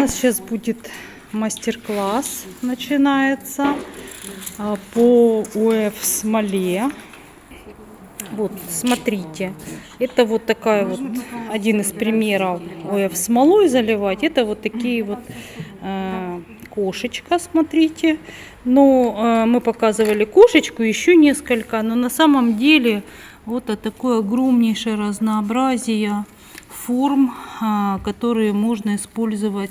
нас сейчас будет мастер-класс, начинается а, по УФ смоле. Вот, смотрите, это вот такая вот один из примеров УФ смолой заливать. Это вот такие вот э, кошечка, смотрите. Но э, мы показывали кошечку, еще несколько, но на самом деле вот такое огромнейшее разнообразие форм, а, которые можно использовать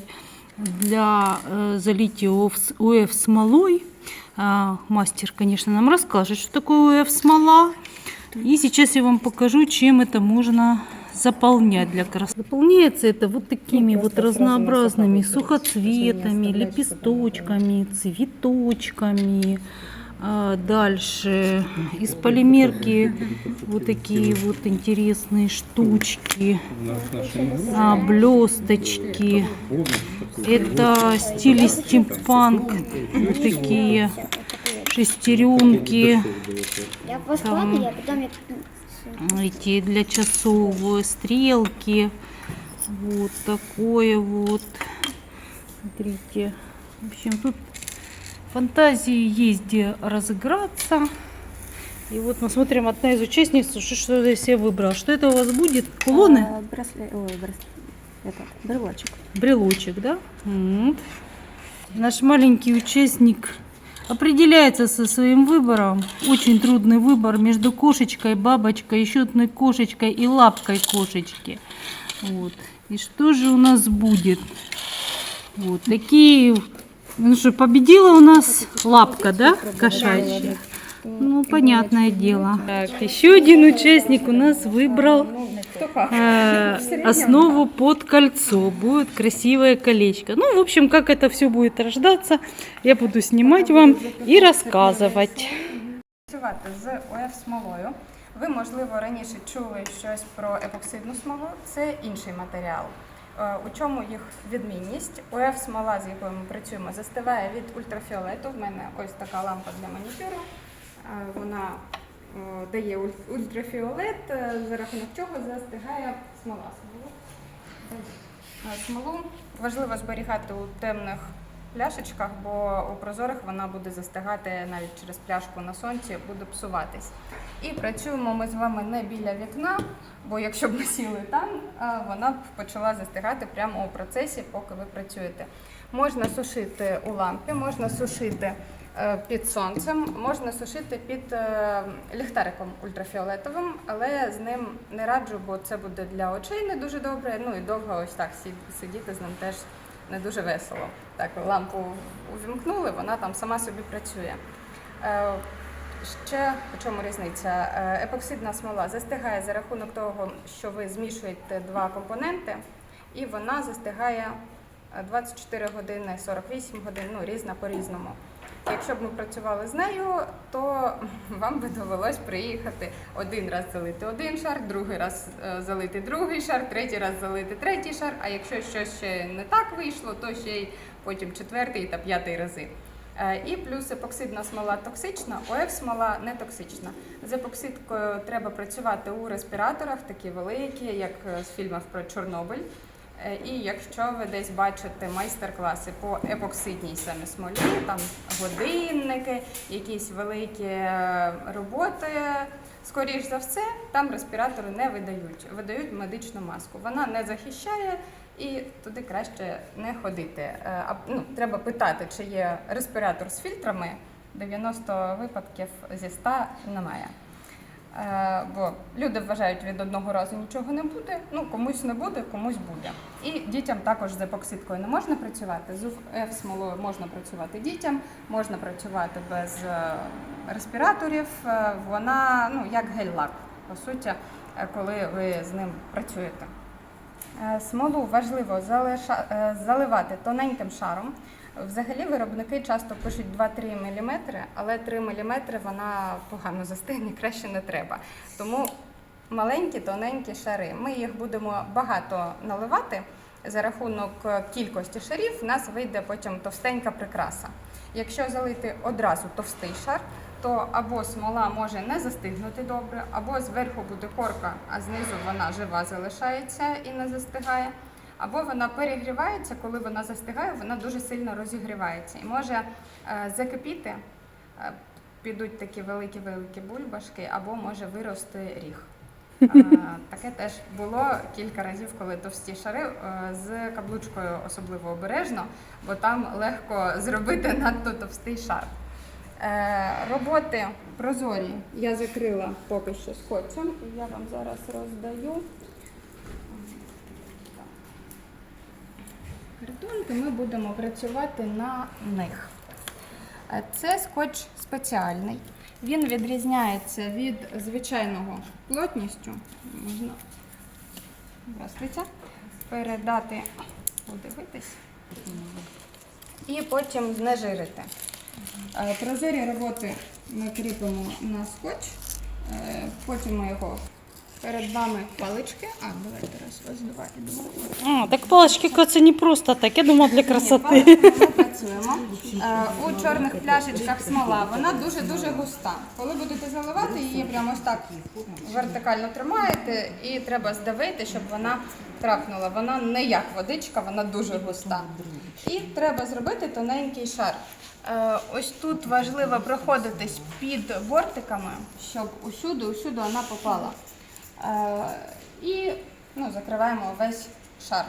для э, залития УФ смолой. А, Мастер, конечно, нам расскажет, что такое УФ смола. И сейчас я вам покажу, чем это можно заполнять для красоты. Заполняется это вот такими вот разнообразными сухоцветами, лепесточками, цветочками. А Дальше из полимерки вот такие вот интересные штучки, а, блесточки. Это стиль стимпанк, вот такие шестеренки, я эти для часов стрелки. Вот такое вот. Смотрите. В общем, тут фантазии есть где разыграться. И вот мы смотрим, одна из участниц, что, что я себе выбрала. Что это у вас будет? Кулоны? А, браслет, ой, браслет, этот, брелочек. Брелочек, да? Вот. Наш маленький участник определяется со своим выбором. Очень трудный выбор между кошечкой, бабочкой, счетной кошечкой и лапкой кошечки. Вот. И что же у нас будет? Вот такие. Ну что, победила у нас лапка, да, кошачья? Ну, понятное дело. Так, еще один участник у нас выбрал э, основу под кольцо. Будет красивое колечко. Ну, в общем, как это все будет рождаться, я буду снимать вам и рассказывать. Працювати з ОФ смолою. Ви, можливо, раніше чули щось про епоксидну смолу. Це інший матеріал. Е, У чому їх відмінність? ОФ смола, з якою ми працюємо, застиває від ультрафіолету. В мене ось така лампа для манікюру. Е, Вона е, дає ультрафіолет, за рахунок чого застигає смола. Смолу важливо зберігати у темних пляшечках, бо у прозорих вона буде застигати навіть через пляшку на сонці, буде псуватись. І працюємо ми з вами не біля вікна, бо якщо б ми сіли там, вона б почала застигати прямо у процесі, поки ви працюєте. Можна сушити у лампі, можна сушити е, під сонцем, можна сушити під е, ліхтариком ультрафіолетовим, але з ним не раджу, бо це буде для очей не дуже добре. Ну і довго ось так сидіти з ним теж не дуже весело. Так, лампу увімкнули, вона там сама собі працює. Е, Ще в чому різниця? Е, Епоксидна смола застигає за рахунок того, що ви змішуєте два компоненти, і вона застигає е, 24 години, 48 годин, ну різна по-різному. Якщо б ми працювали з нею, то вам би довелось приїхати один раз залити один шар, другий раз е, залити другий шар, третій раз залити третій шар. А якщо щось ще не так вийшло, то ще й потім четвертий та п'ятий рази. Е, І плюс епоксидна смола токсична, ОФ смола не токсична. З епоксидкою треба працювати у респіраторах, такі великі, як е, з фільмів про Чорнобиль. Е, І якщо ви десь бачите майстер-класи по епоксидній саме смолі, там годинники, якісь великі е, роботи, скоріш за все, там респіратори не видають, видають медичну маску. Вона не захищає і туди краще не ходити. Е, А, ну, треба питати, чи є респіратор з фільтрами. 90 випадків зі 100 немає. Е, Бо люди вважають, від одного разу нічого не буде. Ну комусь не буде, комусь буде. І дітям також з епоксидкою не можна працювати. З УФ смолою можна працювати дітям, можна працювати без е, респіраторів. Е, Вона ну як гель-лак, по суті, коли ви з ним працюєте. Смолу важливо заливати тоненьким шаром. Взагалі виробники часто пишуть 2-3 мм, але 3 мм вона погано застигне, краще не треба. Тому маленькі тоненькі шари. Ми їх будемо багато наливати. За рахунок кількості шарів в нас вийде потім товстенька прикраса. Якщо залити одразу товстий шар, то або смола може не застигнути добре, або зверху буде корка, а знизу вона жива залишається і не застигає. Або вона перегрівається, коли вона застигає, вона дуже сильно розігрівається і може е, закипіти, е, підуть такі великі-великі бульбашки, або може вирости ріг. Е, Таке теж було кілька разів, коли товсті шари з каблучкою особливо обережно, бо там легко зробити надто товстий шар. Роботи прозорі я закрила поки що скотчем, я вам зараз роздаю. Картонки ми будемо працювати на них. Е, Це скотч спеціальний. Він відрізняється від звичайного плотністю. Можна передати, подивитись. І потім знежирити. Е, Прозорі роботи ми кріпимо на скотч, е, потім ми його перед вами палички. А, давайте раз роздавати. А, так палочки це не просто так. Я думала для красоти. Паличками ми працюємо. Е, У чорних пляшечках смола вона дуже-дуже густа. Коли будете заливати її, прямо ось так вертикально тримаєте і треба здавити, щоб вона трапнула. Вона не як водичка, вона дуже густа. І треба зробити тоненький шар. Е, Ось тут важливо проходитись під бортиками, щоб усюди, усюди вона попала. Е, І ну, закриваємо весь шар.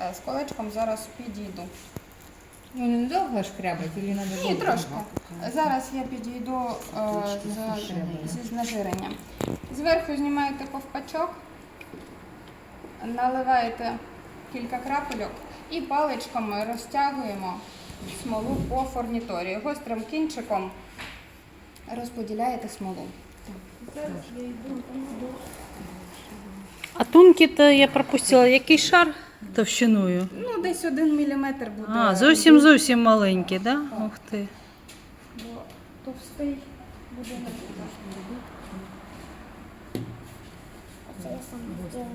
Е, З колечком зараз підійду. Ну, недовго шкрябать или надо Ні, трошки. Зараз я підійду е, з- зі знежиренням. Зверху знімаєте ковпачок, наливаєте кілька крапельок і паличками розтягуємо смолу по фурніторії. Гострим кінчиком розподіляєте смолу. Зараз я йду. А тонкі-то я пропустила. Який шар товщиною? Ну, десь один міліметр буде. А, зовсім зовсім маленький, да? Ух ти. Бо товстий буде не. Оце я сам зробила.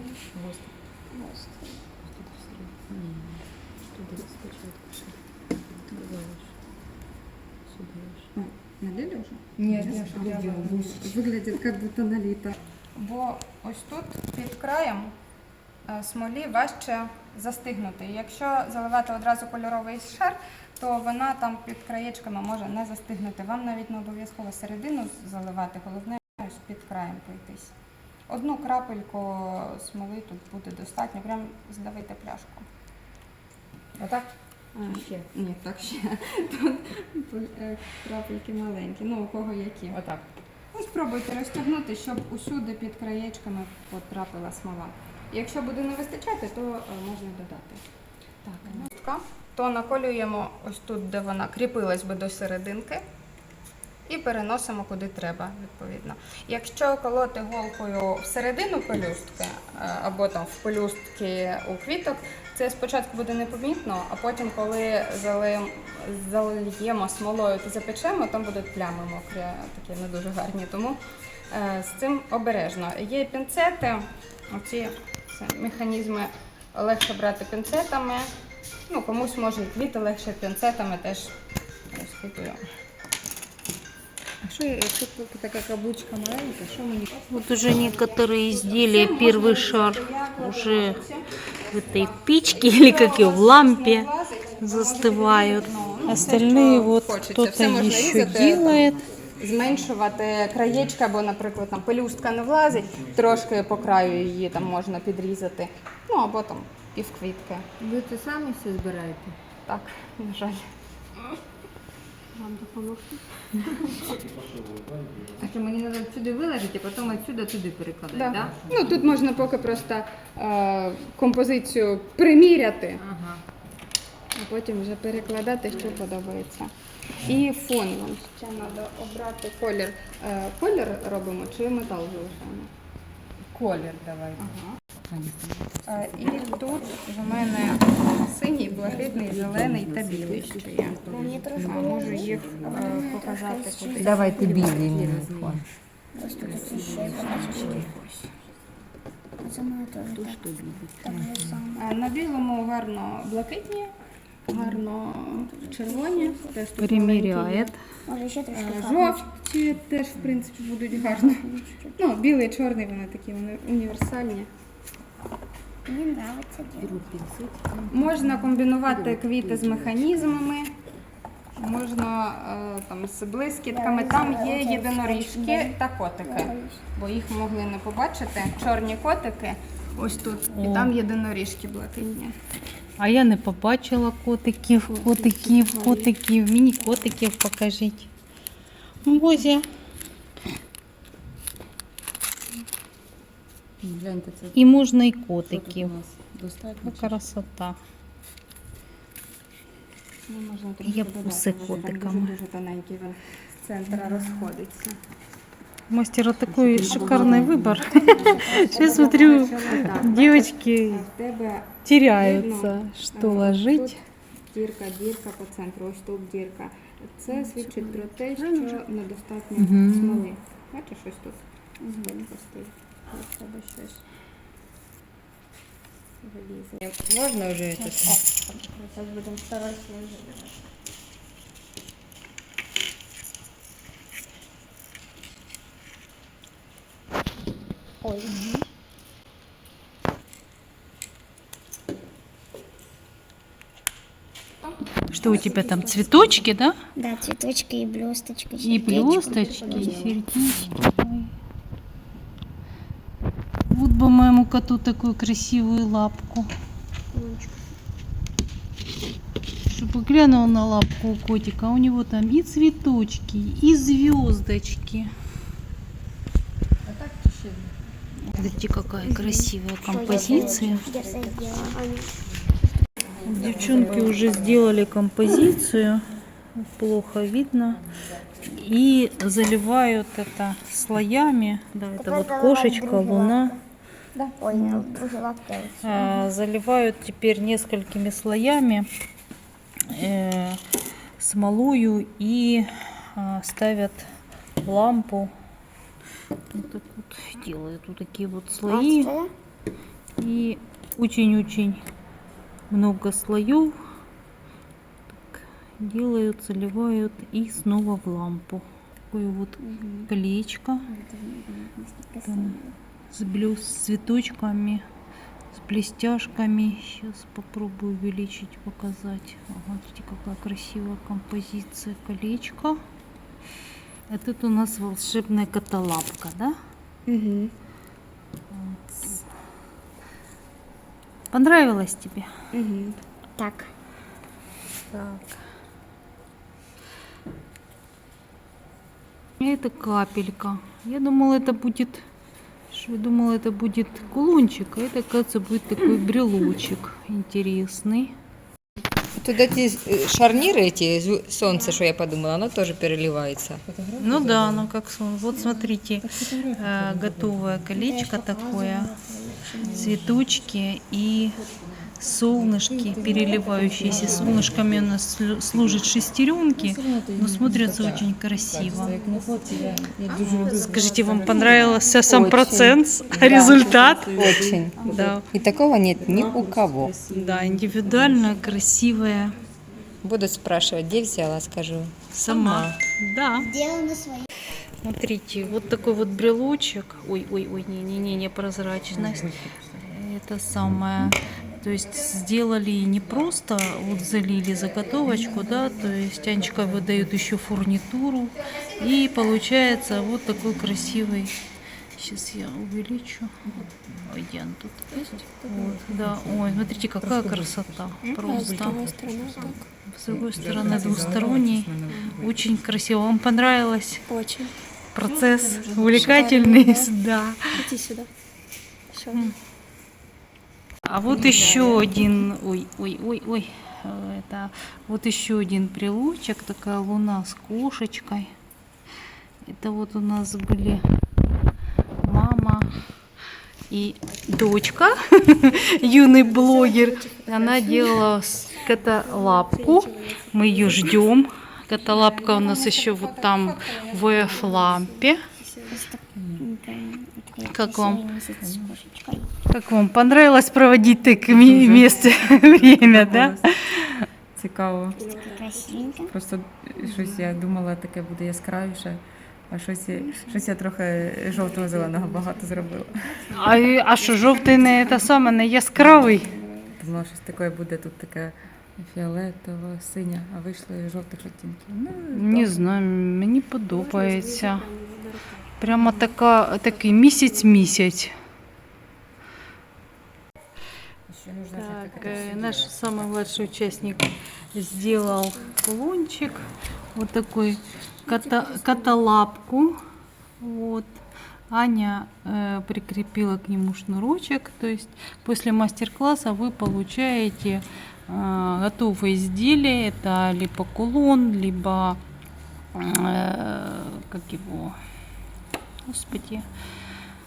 Налили вже? Нет, я же делала. Выглядит как будто налито. Бо ось тут під краєм е, смолі важче застигнути. Якщо заливати одразу кольоровий шар, то вона там під краєчками може не застигнути. Вам навіть не обов'язково середину заливати, головне ось під краєм пройтись. Одну крапельку смоли тут буде достатньо, прям здавити пляшку. Отак? А, ще. Ні, так ще. Тут е, крапельки маленькі, ну у кого які. Отак. Ну, спробуйте розтягнути, щоб усюди під краєчками потрапила смола. Якщо буде не вистачати, то е, можна додати. Так, то наколюємо ось тут, де вона кріпилась би до серединки, і переносимо куди треба, відповідно. Якщо колоти голкою всередину пелюстки, е, або там в пелюстки у квіток, це спочатку буде непомітно, а потім, коли залиємо, смолою та запечемо, там будуть плями мокрі, такі не дуже гарні. Тому е, з цим обережно. Є пінцети, оці механізми легше брати пінцетами. Ну, комусь може і квіти легше пінцетами теж розхитую. А що, якщо тільки така каблучка маленька, що мені? Вот уже некоторые изделия, первый шар уже в этой печке или как и в лампе застывают. Остальные вот Хочеться. кто-то Все можна еще різати, делает. Зменшувати краєчка, або, наприклад, там пелюстка не влазить, трошки по краю її там можна підрізати. Ну або там півквітки. Ви це самі все збираєте? Так, на жаль. Вам допомогти? А що мені треба сюди виложити, а потім відсюди туди перекладати, Да. так? Да. Ну тут можна поки просто е, композицію приміряти, Ага. а потім вже перекладати, що подобається. І фон вам ще треба обрати колір. Е, колір робимо чи метал залишаємо? Колір давай. Ага. І тут в мене синій, блакитний, зелений та білий ще є. Мені трошки А, Можу їх е, показати куди. Давайте білий мені фон. Ось тут ще бачиш. Оце теж так. Так же само. На білому гарно блакитні, гарно червоні, теж тут Примеряет. маленькі Може ще є. трошки Е. Жовті теж, в принципі, будуть гарно. Ну, білий, чорний, вони такі, вони універсальні. Нравится делать. Можна комбінувати квіти з механізмами, можна е, там з блискітками. Там є єдиноріжки та котики, бо їх могли не побачити. Чорні котики. Ось тут. І О. там єдиноріжки блакитні. А я не побачила котиків, котиків, котиків, міні-котиків покажіть. Бозя. Гляньте, це І можна і що тут у котиків. нас? Достатньо? Ну, красота. Ну, можна Є трошки пуси додати, може, там котиками. Дуже, дуже тоненький він з центра розходиться. Мастера такой шикарный выбор. Сейчас смотрю, девочки А в тебе теряются, что Е, ложить. Тут дірка, дірка по центру, ось тут дірка. Це свідчить про те, що недостатньо Мгм. смоли. Бачиш, ось тут тонкостей. Ось тебе щось вилізе. Можна вже це? Зараз будемо старатися. Ой. Что у тебя там, цветочки, да? Да, цветочки и блесточки. И блесточки, и сердечки. Ой. Вот бы моему коту такую красивую лапку. Чтобы глянул на лапку у котика, а у него там и цветочки, и звездочки. Смотрите, какая красивая композиция. Девчонки уже сделали композицию, плохо видно, и заливают это слоями. Да, это вот кошечка, луна. Ой, ну, уже лапка. А, заливают теперь несколькими слоями э, смолою и а, ставят лампу. Вот так вот делают вот такие вот слои. И очень-очень много слоев так, делают, заливают и снова в лампу. Такое вот колечко там с блюз с цветочками, с блестяшками. Сейчас попробую увеличить, показать. Ага, смотрите, какая красивая композиция колечко. А тут у нас волшебная котолапка, да? Вот. Понравилось тебе? Так. Так. Это капелька. Я думала, это будет... Что я думала, это будет кулончик, а это, оказывается, будет такой брелочек интересный. Тут эти э, шарниры, эти солнце, что я подумала, оно тоже переливается. Ну да, оно как сон. Вот смотрите, э, готовое колечко такое, цветочки и солнышки, переливающиеся солнышками у нас служат шестеренки, но смотрятся очень красиво. Скажите, вам понравился сам Очень. процесс, результат? Очень. Да, И такого нет ни у кого. да, индивидуально, красивая, Будут спрашивать, где взяла, скажу. сама. Да. Сделано свои. Смотрите, вот такой вот брелочек. Ой, ой, ой, не-не-не, непрозрачность. Это самое. То есть сделали не просто вот залили заготовочку, да, то есть Анечка выдает еще фурнитуру. И получается вот такой красивый. Сейчас я увеличу. Ой, Ян тут есть. Вот, да. Ой, смотрите, какая красота. Просто. С другой стороны двусторонний. Очень красиво. Вам понравилось? Очень. Процесс увлекательный, да. Иди сюда. Всё. А вот еще один, ой, ой, ой, ой, э, это вот еще один прилучек, такая луна с кошечкой. Это вот у нас были мама и дочка, юный блогер. Она делала котолапку, мы ее ждем. Котолапка у нас еще вот там в лампе. Как вам? Как вам понравилось проводить так ми- вместе время, да? Цікаво. Красивенько. Просто щось я думала, таке буде яскравіше. А щось, я- щось я трохи жовтого зеленого багато зробила. А, а що, жовтий не те саме, не яскравий? Думала, щось таке буде тут таке фіолетово, синя, а вийшло і жовтих відтінків. Ну, Не знаю, мені подобається. Прямо така, такий місяць-місяць. Нужно Так, э, наш самый младший участник сделал кулончик, вот такой кота, котолапку, вот. Аня э, прикрепила к нему шнурочек, то есть после мастер-класса вы получаете э, готовое изделие, это либо кулон, либо э, как его, господи,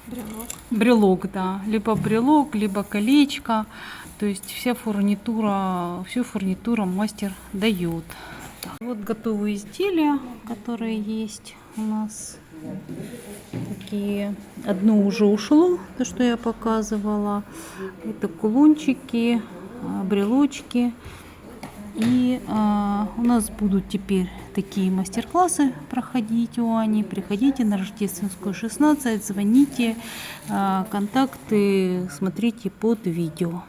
Брелок. брелок, да, либо брелок, либо колечко, то есть вся фурнитура, всю фурнитуру мастер дает. Так, Вот готовые изделия, которые есть у нас. Такие. Одно уже ушло, то, что я показывала. Это кулончики, а, брелочки. И э, у нас будут теперь такие мастер-классы проходить у Ани. Приходите на Рождественскую 16, звоните, э, контакты смотрите под видео.